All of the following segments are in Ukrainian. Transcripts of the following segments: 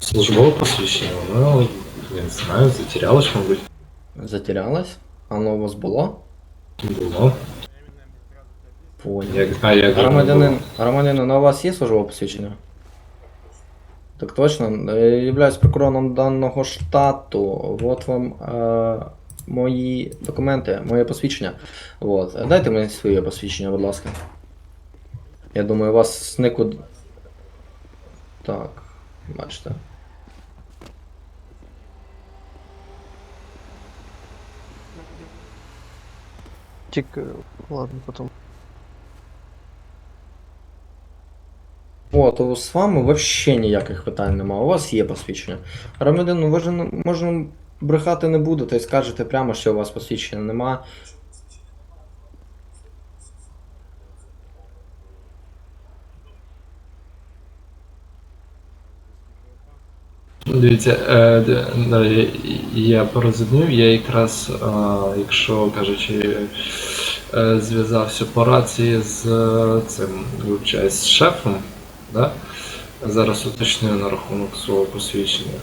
Службове посвідчення, воно, я не знаю, затерялось, мабуть, Затерялась? А воно у вас було? було. Понял. Як, а же Громадянин, громадянин, а у вас є службове посвідчення? Так точно. Являюсь прокурором даного штату. Вот вам е, мої документи, моє посвідчення. Вот. Дайте мені своє посвідчення, будь ласка. Я думаю, у вас знику. Так, бачите. Тільки, ладно, потім. О, то з вами взагалі ніяких питань немає. У вас є посвідчення. Громадян, ну ви ж не- може брехати не будете і скажете прямо, що у вас посвідчення немає. Дивіться, е, я, порозумів, я якраз, е, якщо кажучи, е, зв'язався по рації з е, цим, з шефом, да? зараз уточнюю на рахунок свого посвідчення,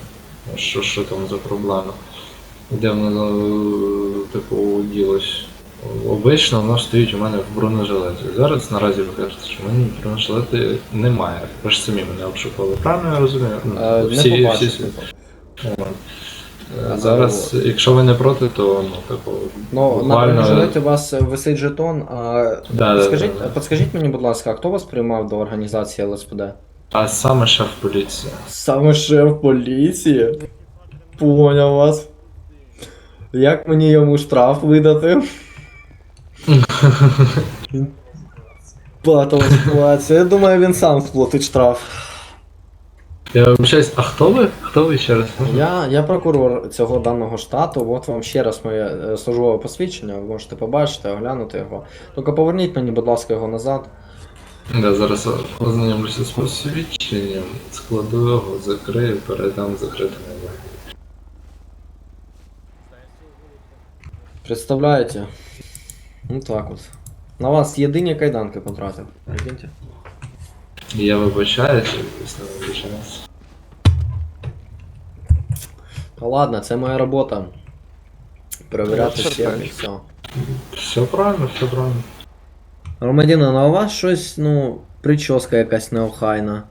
що, що там за проблема. Де воно, е, типу, ділось. Обично воно стоїть у мене в бронежилеті. Зараз наразі ви кажете, що в мене бронежилети немає. Ви ж самі мене обшукали. Правильно я розумію? Ну, Е, всі- не всі- побачите. От. Е, Зараз, якщо ви не проти, то ну, типу, Ну, на бронежилеті у вас висить жетон. А Да, да, скажіть, да, да. подскажіть мені, будь ласка, хто вас приймав до організації ЛСПД? А саме шеф поліції. Саме шеф поліції. Поняв вас. Як мені йому штраф видати? Патова ситуація. Я думаю, він сам сплатить штраф. Я вибачаюсь, а хто ви? Хто ви ще раз? Я, я прокурор цього даного штату. От вам ще раз моє е, службове посвідчення. Ви можете побачити, оглянути його. Тільки поверніть мені, будь ласка, його назад. Да, зараз ознайомлюся з посвідченням, складу його, закрию, передам закритим. Представляєте? Ну так от. На вас єдині кайданки потратив. Прикиньте. Я вибачаюся, звісно, вибачаюся. Та ладно, це моя робота. Перевіряти всіх і все. Все правильно, все правильно. Громадянин, а у вас щось, ну, прическа якась неохайна.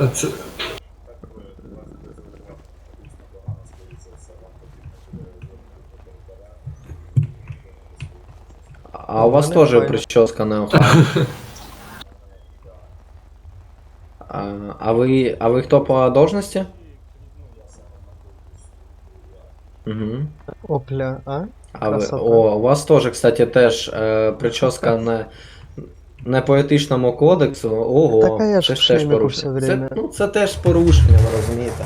А це. А у вас неохайна. прическа неохайна. А, а ви. А ви хто по должності? Угу. Опля, а? А ви, Красота. о, у вас теж, кстати, теж е, прическа не, не по етичному кодексу. Ого, Так, а я ж це ж теж порушення. все Це, время. ну, це теж порушення, ви розумієте.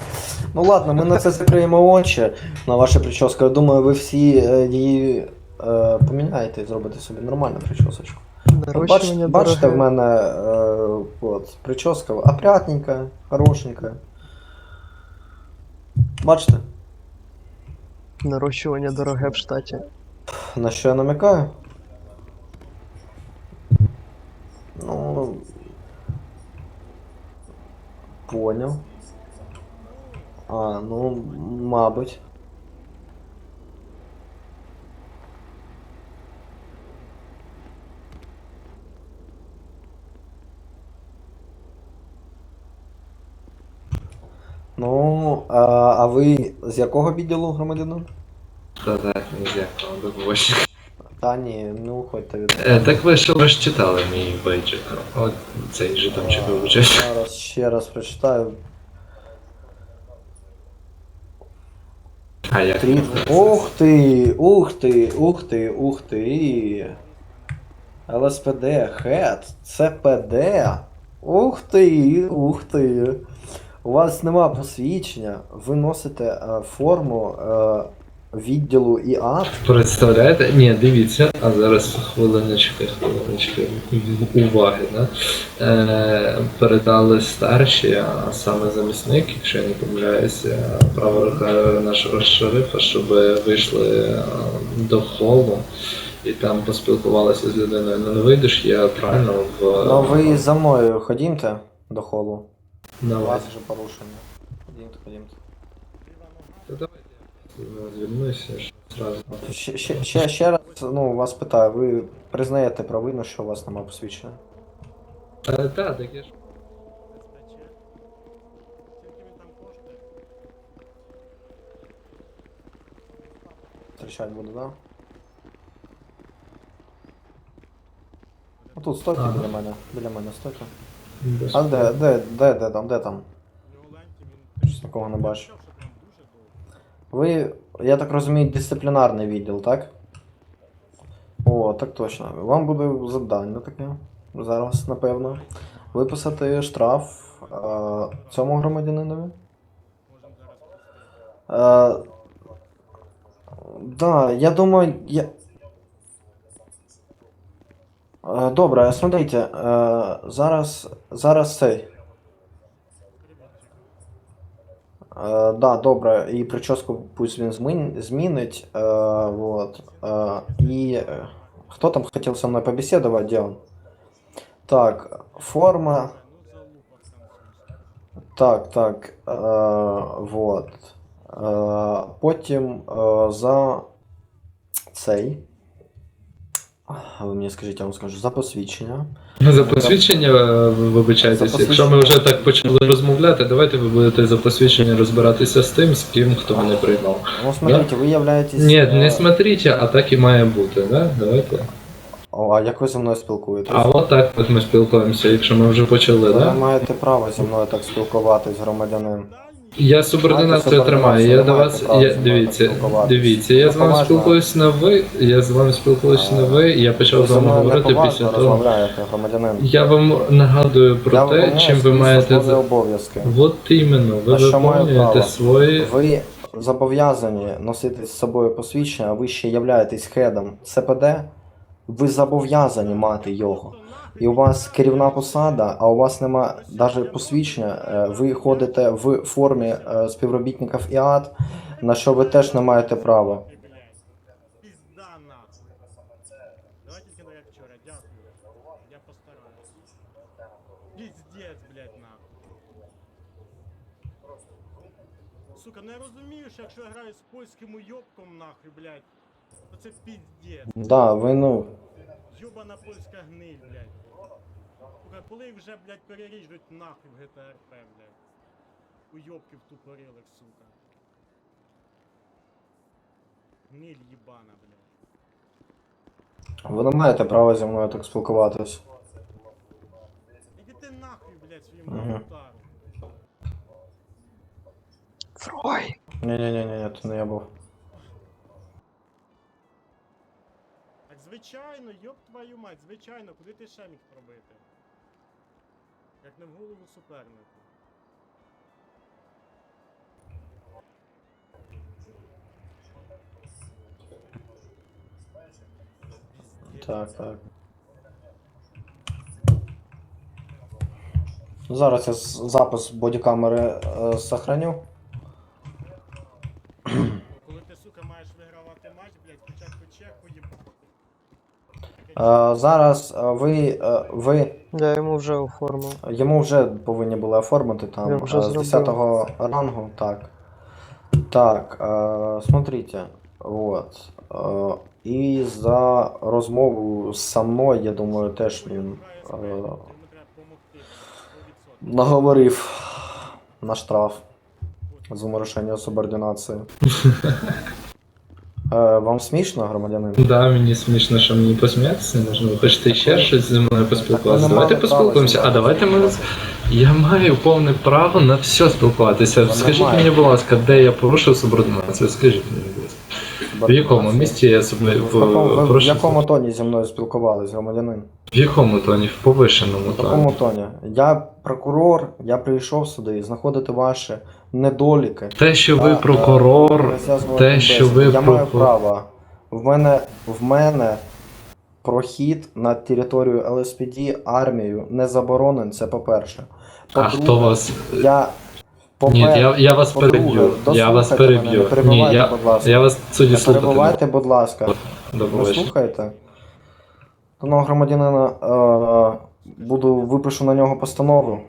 Ну ладно, ми на це закриємо очі на вашу прическу. Я думаю, ви всі е, її е, поміняєте і зробите собі нормальну причосочку. Бач, бачите, в мене е, от, прическа опрятненька, хорошенька. Бачите, Нарощування дороге в штаті. на що я намикаю? Ну. Поняв. А, ну, мабуть. Ну, а, а ви з якого відділу громадянин? Та так, не зякого, до побачення. Та ні, ну ходьте від. Е, Так ви ж ви ж читали мій бейджик. От цей жетончик вибачаюсь. Зараз ще раз прочитаю. А як? Три... Ух ти, ух ти, ух ти, ух ти. ЛСПД, хет, ЦПД. Ух ти, ух ти. У вас нема посвідчення, ви носите е, форму е, відділу ІА. Представляєте? Ні, дивіться, а зараз хвилиночка, хвилиночка уваги. Да? Е, передали старші, а саме замісник, якщо я не помиляюся, права рука нашого шерифа, щоб вийшли е, до холу і там поспілкувалися з людиною. Ну не вийдеш, я правильно в. Ну ви за мною ходімте. до холу. У Давай. вас вже порушення. Ходімте, ходімте. Та давайте я звільнуся ще зразу. Ще, ще, ще, ще раз ну, вас питаю, ви признаєте провину, що у вас немає посвідчення? Е, Так, так я ж. Зустрічати буду. Да? А тут стойте біля мене, біля мене стойте. А де, де, де, де там, де там? Щось такого не бачу. Ви, я так розумію, дисциплінарний відділ, так? О, так точно. Вам буде завдання таке. Зараз, напевно. Виписати штраф е, цьому громадянинові. Е, да, я думаю, я... Е, Добре, смотрите, е, зараз, зараз цей. Е, да, добре, і прическу пусть він змін, змінить. Е, вот. Е, і е, хто там хотів со мною побеседовать, де он? Так, форма. ну залупа там. Так, так. Е, вот. Е, потім е, за цей. А Ви мені скажіть, я вам скажу, за посвідчення. За посвідчення е, ви вибачайтеся. Якщо ми вже так почали розмовляти, давайте ви будете за посвідчення розбиратися з тим, з ким хто мене приймав. Ну, смотрите, ви являєтесь. Ні, е, не смотрите, а так і має бути, да? Давайте. О, а як ви зі мною спілкуєтесь? А от так от ми спілкуємося, якщо ми вже почали, Ви не да? маєте права зі мною так спілкуватись, громадянин. Я субординацію тримаю, я до вас. Я, дивіться, дивіться, я з вами Поважно. спілкуюсь на ви, я з вами спілкуюсь на ви, я почав з вами говорити після того. Я вам нагадую про те, чим ви маєте обов'язки. От іменно, ви виконуєте свої. Ви зобов'язані носити з собою посвідчення, а ви ще являєтесь хедом ЦПД, ви зобов'язані мати його. І у вас керівна посада, а у вас нема навіть посвідчення, е, ви ходите в формі е, співробітників ІАТ, на що ви теж не маєте права. Сука, не розумію, що якщо я граю з польським уйобком нахуй, блядь, то це піздець. Да, ви ну. Йобана польська гниль, блядь. Сука, коли їх вже, блядь, переріжуть нахуй в ГТРП, блядь. Уйобків тупорилих, сука. Гниль їбана, блядь. Ви не маєте права зі мною так спілкуватись. Іди ти нахуй, блядь, своїм Мгм. коментаром. Фрой. Ні-ні-ні, це не я був. Звичайно, йоб твою мать, звичайно, куди ти ще міг пробити? Як не в голову супернику. Так, так. Зараз я запис бодікамери е, сохраню. Коли ти, сука, маєш вигравати матч, блядь, спочатку чеку їб... Е, зараз е, ви, е, ви Я йому вже оформив. йому вже повинні були оформити там вже е, з зробив. 10 рангу. Так. Так, е, смотрите. Вот. Е, і за розмову со мною, я думаю, теж він е, Йому треба допомогти. 100%. наговорив на штраф за нарушення субординації. Е, вам смішно, громадянин? Да, мені смішно, що мені посміятися не можна. Ви хочете ще щось зі мною поспілкуватися? Так ви не Давайте поспілкуємося. А давайте ми. Я маю повне право на все спілкуватися. Скажіть мені, будь ласка, де я порушив субординацію? Скажіть мені, будь ласка. В якому місті я собі В, якому тоні зі мною спілкувалися, громадянин? В якому тоні? В повишеному В якому тоні. тоні? Я прокурор, я прийшов сюди знаходити ваші недоліки. Те, що ви Та, е, прокурор, розв'язувати те, що ви Я маю прокурор. право. В мене, в мене прохід на територію ЛСПД армією не заборонений, це по-перше. а хто вас. Я, Ні, я, я вас по-друге, переб'ю. Я вас дослухайте мене, не переб'ю. Ні, перебивайте, я, будь ласка. я вас тоді Не слухати. перебувайте, будь ласка. До Ви побачення. слухаєте? Даного громадянина е, буду випишу на нього постанову